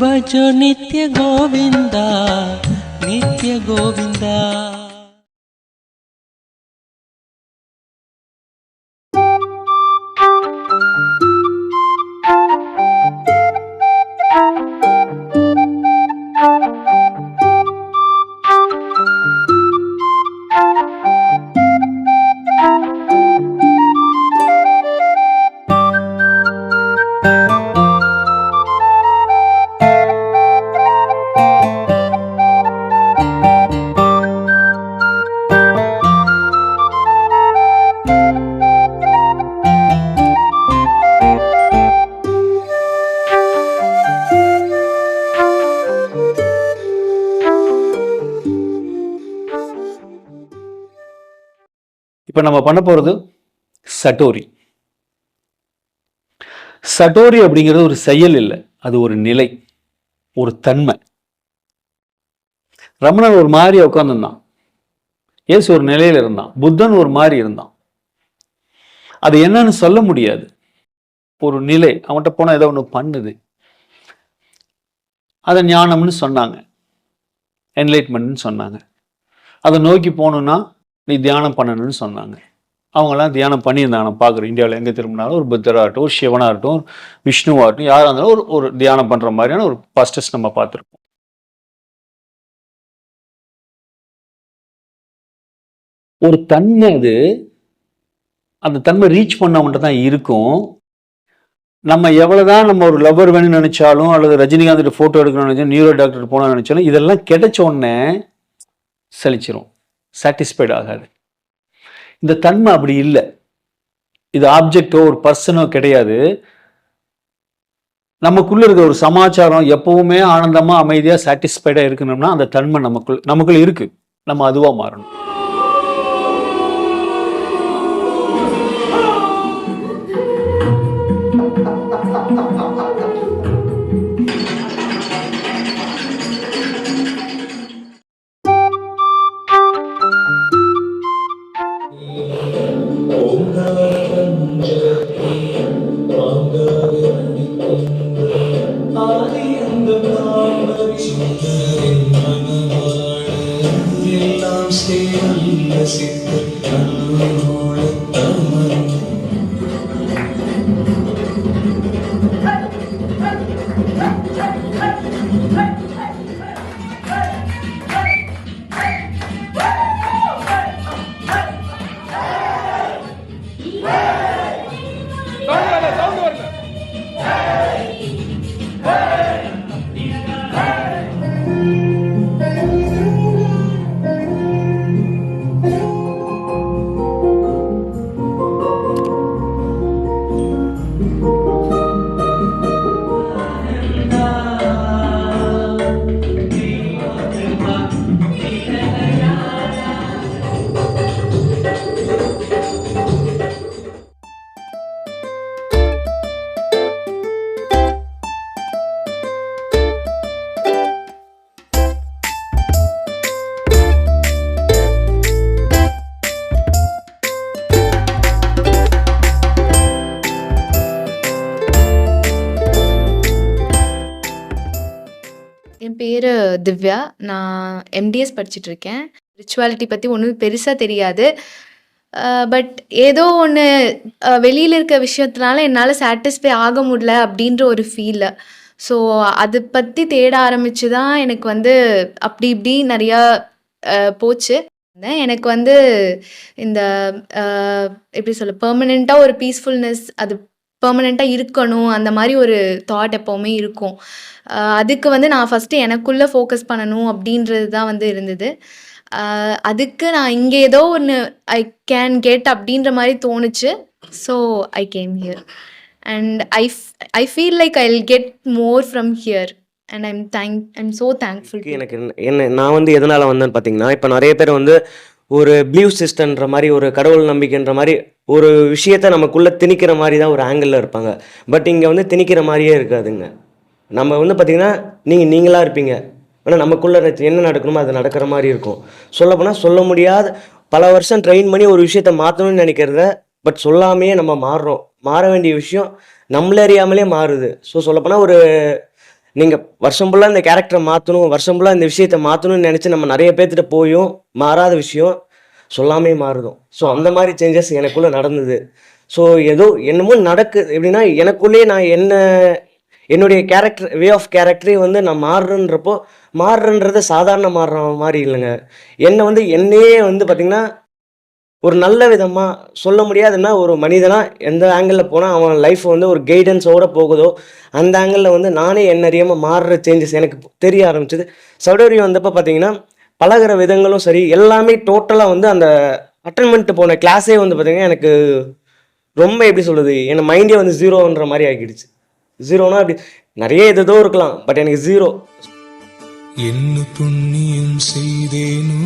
बजो नित्य गोविंदा नित्य गोविंदा। இப்போ நம்ம பண்ண போகிறது சட்டோரி. சட்டோரி அப்படிங்கிறது ஒரு செயல் இல்லை அது ஒரு நிலை ஒரு தன்மை. ரமணன் ஒரு மாதிரி உட்காந்துருந்தான் இயேசு ஒரு நிலையில் இருந்தான். புத்தன் ஒரு மாதிரி இருந்தான். அது என்னன்னு சொல்ல முடியாது. ஒரு நிலை அவன்கிட்ட போனால் ஏதோ ஒன்று பண்ணுது. அதை ஞானம்னு சொன்னாங்க. என்லைட்மெண்ட்னு சொன்னாங்க. அதை நோக்கி போகணுன்னா நீ தியானம் பண்ணணும்னு சொன்னாங்க. அவங்கெல்லாம் தியானம் பண்ணியிருந்தாங்க. நான் பார்க்குறேன். இந்தியாவில் எங்கே திரும்பினாலும் ஒரு புத்தராகட்டும் ஒரு சிவனாகட்டும் விஷ்ணுவாகட்டும் யாராக இருந்தாலும் ஒரு ஒரு தியானம் பண்ணுற மாதிரியான ஒரு பாஸ்டர்ஸ் நம்ம பார்த்துருப்போம். ஒரு தன்மை அது. அந்த தன்மை ரீச் பண்ணவன்ட்ட தான் இருக்கும். நம்ம எவ்வளவுதான் நம்ம ஒரு லவ்வர் வேணும்னு நினைச்சாலும் அல்லது ரஜினிகாந்த் ஃபோட்டோ எடுக்கணும்னு நினச்சாலும் நியூரோ டாக்டர் போகணும்னு நினைச்சாலும் இதெல்லாம் கிடைச்ச உடனே சலிச்சிரும். சாட்டிஸ்ஃபைட் ஆகாது. இந்த தன்மை அப்படி இல்லை. இது ஆப்ஜெக்டோ ஒரு பர்சனோ கிடையாது. நமக்குள்ள இருக்கிற ஒரு சமாச்சாரம் எப்பவுமே ஆனந்தமா அமைதியா சாட்டிஸ்ஃபைடா இருக்கணும்னா அந்த தன்மை நமக்குள் நமக்குள்ள இருக்கு. நம்ம அதுவா மாறணும். எல்லாம் சேர்ந்த என் பேர் திவ்யா. நான் எம்டிஎஸ் படிச்சுட்ருக்கேன். ரிச்சுவாலிட்டி பற்றி ஒன்றும் பெருசாக தெரியாது. பட் ஏதோ ஒன்று வெளியில் இருக்க விஷயத்தினால என்னால் சாட்டிஸ்ஃபை ஆக முடியல அப்படின்ற ஒரு ஃபீலு. ஸோ அதை பற்றி தேட ஆரம்பிச்சு தான் எனக்கு வந்து அப்படி இப்படி நிறையா போச்சு. எனக்கு வந்து இந்த எப்படி சொல்ல பெர்மனன்ட்டா ஒரு பீஸ்ஃபுல்னஸ் அது பெர்மனன்ட்டா இருக்கணும். அந்த மாரி ஒரு தாட் எப்பவுமே இருக்கும். அதுக்கு வந்து நான் ஃபர்ஸ்ட்டு எனக்குள்ள ஃபோக்கஸ் பண்ணணும் அப்படின்றது தான் வந்து இருந்தது. அதுக்கு நான் இங்க ஏதோ ஒண்ணு ஐ கேன் கெட் அப்படின்ற மாரி தோணுச்சு. So I came here. And I I feel like I will get more from here. And I am thank I am so thankful எனக்கு என்ன நான் வந்து எதனால வந்தேன்னு பார்த்தீங்கன்னா, இப்ப நெறைய பேர் வந்து ஒரு பிலீவ் சிஸ்டம்ன்ற மாரி, ஒரு கடவுள் நம்பிக்கைன்ற மாரி, ஒரு விஷயத்த நமக்குள்ளே திணிக்கிற மாதிரி தான் ஒரு ஆங்கிளில் இருப்பாங்க. பட் இங்கே வந்து திணிக்கிற மாதிரியே இருக்காதுங்க. நம்ம வந்து பார்த்திங்கன்னா நீங்கள் நீங்களாக இருப்பீங்க. ஆனால் நமக்குள்ளே என்ன நடக்கணுமோ அது நடக்கிற மாதிரி இருக்கும். சொல்லப்போனால் சொல்ல முடியாத பல வருஷம் ட்ரெயின் பண்ணி ஒரு விஷயத்த மாற்றணும்னு நினைக்கிறத பட் சொல்லாமையே நம்ம மாறுறோம். மாற வேண்டிய விஷயம் நம்மள அறியாமலே மாறுது. ஸோ சொல்லப்போனால் ஒரு நீங்கள் வருஷம் ஃபுல்லாக இந்த கேரக்டரை மாற்றணும் வருஷம் ஃபுல்லாக இந்த விஷயத்தை மாற்றணும்னு நினச்சி நம்ம நிறைய பேர்த்திட்ட போயும் மாறாத விஷயம் சொல்லாமே மாறுதும். ஸோ அந்த மாதிரி சேஞ்சஸ் எனக்குள்ளே நடந்தது. ஸோ ஏதோ என்னமோ நடக்குது எப்படின்னா எனக்குள்ளேயே நான் என்ன என்னுடைய கேரக்டர் வே ஆஃப் கேரக்டரே வந்து நான் மாறுறன்றப்போ மாறுறன்றது சாதாரண மாறுற மாதிரி இல்லைங்க. என்னை வந்து என்னையே வந்து பார்த்திங்கன்னா ஒரு நல்ல விதமாக சொல்ல முடியாதுன்னா ஒரு மனிதனாக எந்த ஆங்கிளில் போனால் அவன் லைஃப் வந்து ஒரு கைடன்ஸோடு போகுதோ அந்த ஆங்கிளில் வந்து நானே என்ன அறியாமல் மாறுற சேஞ்சஸ் எனக்கு தெரிய ஆரம்பிச்சது. சவுடரி வந்தப்போ பார்த்தீங்கன்னா பழகுற விதங்களும் சரி எல்லாமே டோட்டலாக வந்து அந்த அட்டன்மெண்ட் போன கிளாஸே வந்து பார்த்தீங்கன்னா எனக்கு ரொம்ப எப்படி சொல்கிறது என் மைண்டே வந்து ஜீரோன்ற மாதிரி ஆகிடுச்சு. ஜீரோனா அப்படி நிறைய எதோ இருக்கலாம் பட் எனக்கு ஜீரோ என்ன புண்ணியம் செய்தேனோ